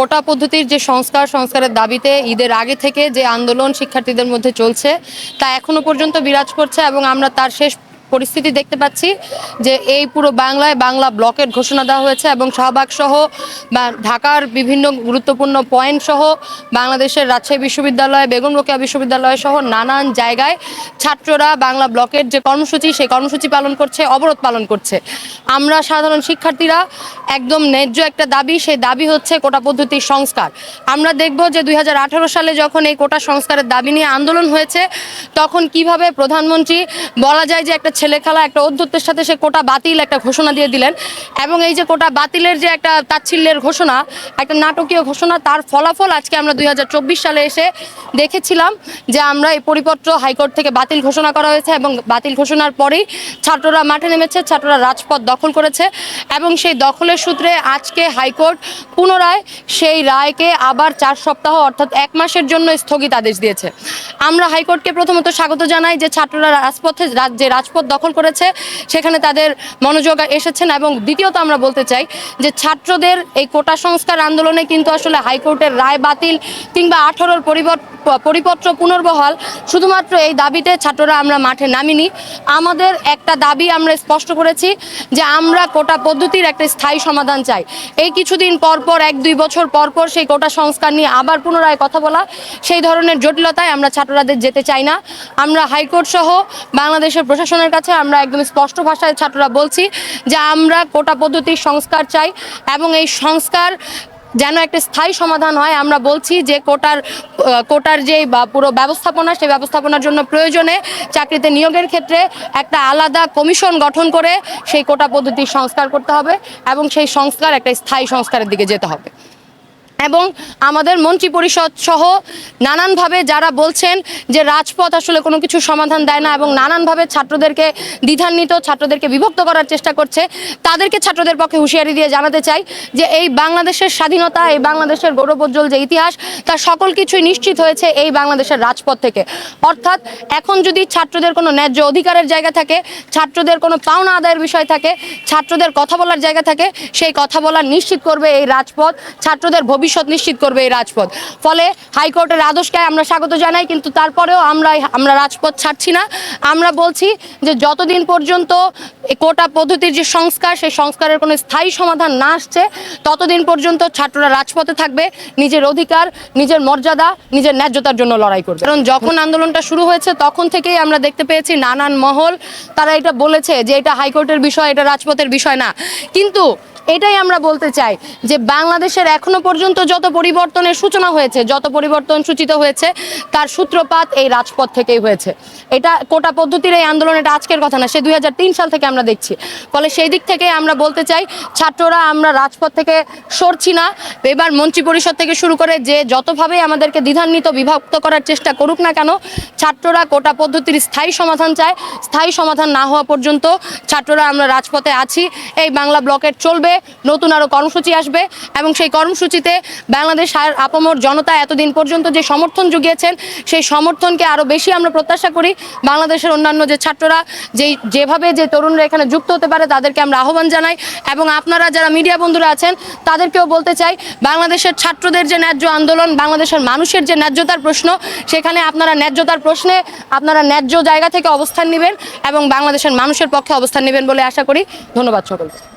কোটা পদ্ধতির যে সংস্কার, সংস্কারের দাবিতে ঈদের আগে থেকে যে আন্দোলন শিক্ষার্থীদের মধ্যে চলছে, তা এখনও পর্যন্ত বিরাজ করছে এবং আমরা তার শেষ পরিস্থিতি দেখতে পাচ্ছি যে এই পুরো বাংলায় বাংলা ব্লকের ঘোষণা দেওয়া হয়েছে এবং শাহবাগ সহ বা ঢাকার বিভিন্ন গুরুত্বপূর্ণ পয়েন্ট সহ বাংলাদেশের রাজশাহী বিশ্ববিদ্যালয়, বেগম রোকেয়া বিশ্ববিদ্যালয় সহ নানান জায়গায় ছাত্ররা বাংলা ব্লকের যে কর্মসূচি, সেই কর্মসূচি পালন করছে, অবরোধ পালন করছে। আমরা সাধারণ শিক্ষার্থীরা একদম ন্যায্য একটা দাবি, সেই দাবি হচ্ছে কোটা পদ্ধতির সংস্কার। আমরা দেখব যে দু হাজার আঠেরো সালে যখন এই কোটা সংস্কারের দাবি নিয়ে আন্দোলন হয়েছে, তখন কীভাবে প্রধানমন্ত্রী বলা যায় যে একটা ছেলে খেলা, একটা অধ্যত্বের সাথে সে কোটা বাতিল একটা ঘোষণা দিয়ে দিলেন। এবং এই যে কোটা বাতিলের যে একটা তাচ্ছিল্যের ঘোষণা, একটা নাটকীয় ঘোষণা, তার ফলাফল আজকে আমরা দুই হাজার চব্বিশ সালে এসে দেখেছিলাম যে আমরা এই পরিপত্র হাইকোর্ট থেকে বাতিল ঘোষণা করা হয়েছে এবং বাতিল ঘোষণার পরেই ছাত্ররা মাঠে নেমেছে, ছাত্ররা রাজপথ দখল করেছে এবং সেই দখলের সূত্রে আজকে হাইকোর্ট পুনরায় সেই রায়কে আবার চার সপ্তাহ অর্থাৎ এক মাসের জন্য স্থগিত আদেশ দিয়েছে। আমরা হাইকোর্টকে প্রথমত স্বাগত জানাই যে ছাত্ররা রাজপথে, রাজ- যে রাজপথ দখল করেছে, সেখানে তাদের মনোযোগ এসেছেন এবং দ্বিতীয়ত আমরা বলতে চাই যে ছাত্রদের এই কোটা সংস্কার আন্দোলনে কিন্তু আসলে হাইকোর্টের রায় বাতিল কিংবা আঠারোর পরিপত্র পুনর্বহাল। শুধুমাত্র এই দাবিতে ছাত্ররা আমরা মাঠে নামিনি। আমাদের একটা দাবি আমরা স্পষ্ট করেছি যে আমরা কোটা পদ্ধতির একটা স্থায়ী সমাধান চাই। এই কিছুদিন পর পর, এক দুই বছর পর পর সেই কোটা সংস্কার নিয়ে আবার পুনরায় কথা বলা, সেই ধরনের জটিলতায় আমরা ছাত্ররাদের যেতে চাই না। আমরা হাইকোর্ট সহ বাংলাদেশের প্রশাসনের কাছে আমরা একদম স্পষ্ট ভাষায় ছাত্ররা বলছি যে আমরা কোটা পদ্ধতির সংস্কার চাই এবং এই সংস্কার যেন একটা স্থায়ী সমাধান হয়, আমরা বলছি যে কোটার কোটার যে পুরো ব্যবস্থাপনা, সেই ব্যবস্থাপনার জন্য প্রয়োজনে চাকরিতে নিয়োগের ক্ষেত্রে একটা আলাদা কমিশন গঠন করে সেই কোটা পদ্ধতির সংস্কার করতে হবে এবং সেই সংস্কার একটা স্থায়ী সংস্কারের দিকে যেতে হবে। এবং আমাদের মন্ত্রী পরিষদ সহ নানানভাবে যারা বলছেন যে রাজপথ আসলে কোনো কিছু সমাধান দেয় না এবং নানানভাবে ছাত্রদেরকে দ্বিধান্বিত, ছাত্রদেরকে বিভক্ত করার চেষ্টা করছে, তাদেরকে ছাত্রদের পক্ষে হুঁশিয়ারি দিয়ে জানাতে চাই যে এই বাংলাদেশের স্বাধীনতা, এই বাংলাদেশের গৌরবোজ্জ্বল যে ইতিহাস তার সকল কিছুই নিশ্চিত হয়েছে এই বাংলাদেশের রাজপথ থেকে। অর্থাৎ এখন যদি ছাত্রদের কোনো ন্যায্য অধিকারের জায়গা থাকে, ছাত্রদের কোনো পাওনা আদায়ের বিষয় থাকে, ছাত্রদের কথা বলার জায়গা থাকে, সেই কথা বলার নিশ্চিত করবে এই রাজপথ। ছাত্রদের ভবিষ্যৎ নিশ্চিত করবে এই রাজপথ। ফলে হাইকোর্টের আদেশকে আমরা স্বাগত জানাই, কিন্তু তারপরেও আমরা আমরা রাজপথ ছাড়ছি না। আমরা বলছি যে যতদিন পর্যন্ত কোটা পদ্ধতির যে সংস্কার, সেই সংস্কারের কোনো স্থায়ী সমাধান না আসছে, ততদিন পর্যন্ত ছাত্ররা রাজপথে থাকবে, নিজের অধিকার, নিজের মর্যাদা, নিজের ন্যায্যতার জন্য লড়াই করবে। কারণ যখন আন্দোলনটা শুরু হয়েছে, তখন থেকেই আমরা দেখতে পেয়েছি নানান মহল, তারা এটা বলেছে যে এটা হাইকোর্টের বিষয়, এটা রাজপথের বিষয় না। কিন্তু এটাই আমরা বলতে চাই যে বাংলাদেশের এখনও পর্যন্ত যত পরিবর্তনের সূচনা হয়েছে, যত পরিবর্তন সূচিত হয়েছে, তার সূত্রপাত এই রাজপথ থেকেই হয়েছে। এটা কোটা পদ্ধতির এই আন্দোলন এটা আজকের কথা না, সে দুই হাজার তিন সাল থেকে আমরা দেখছি। ফলে সেই দিক থেকে আমরা বলতে চাই, ছাত্ররা আমরা রাজপথ থেকে সরছি না। এবার মন্ত্রী পরিষদ থেকে শুরু করে যে যতভাবে আমাদেরকে দ্বিধান্বিত, বিভক্ত করার চেষ্টা করুক না কেন, ছাত্ররা কোটা পদ্ধতির স্থায়ী সমাধান চায়। স্থায়ী সমাধান না হওয়া পর্যন্ত ছাত্ররা আমরা রাজপথে আছি। এই বাংলা ব্লকের চলবে। নতুন আরও কর্মসূচি আসবে এবং সেই কর্মসূচিতে বাংলাদেশ আর আপামর জনতা এতদিন পর্যন্ত যে সমর্থন জুগিয়েছেন, সেই সমর্থনকে আরও বেশি আমরা প্রত্যাশা করি। বাংলাদেশের অন্যান্য যে ছাত্ররা, যেই, যেভাবে যে তরুণরা এখানে যুক্ত হতে পারে, তাদেরকে আমরা আহ্বান জানাই এবং আপনারা যারা মিডিয়া বন্ধুরা আছেন, তাদেরকেও বলতে চাই, বাংলাদেশের ছাত্রদের যে ন্যায্য আন্দোলন, বাংলাদেশের মানুষের যে ন্যায্যতার প্রশ্ন, সেখানে আপনারা ন্যায্যতার প্রশ্নে আপনারা ন্যায্য জায়গা থেকে অবস্থান নেবেন এবং বাংলাদেশের মানুষের পক্ষে অবস্থান নেবেন বলে আশা করি। ধন্যবাদ সকলকে।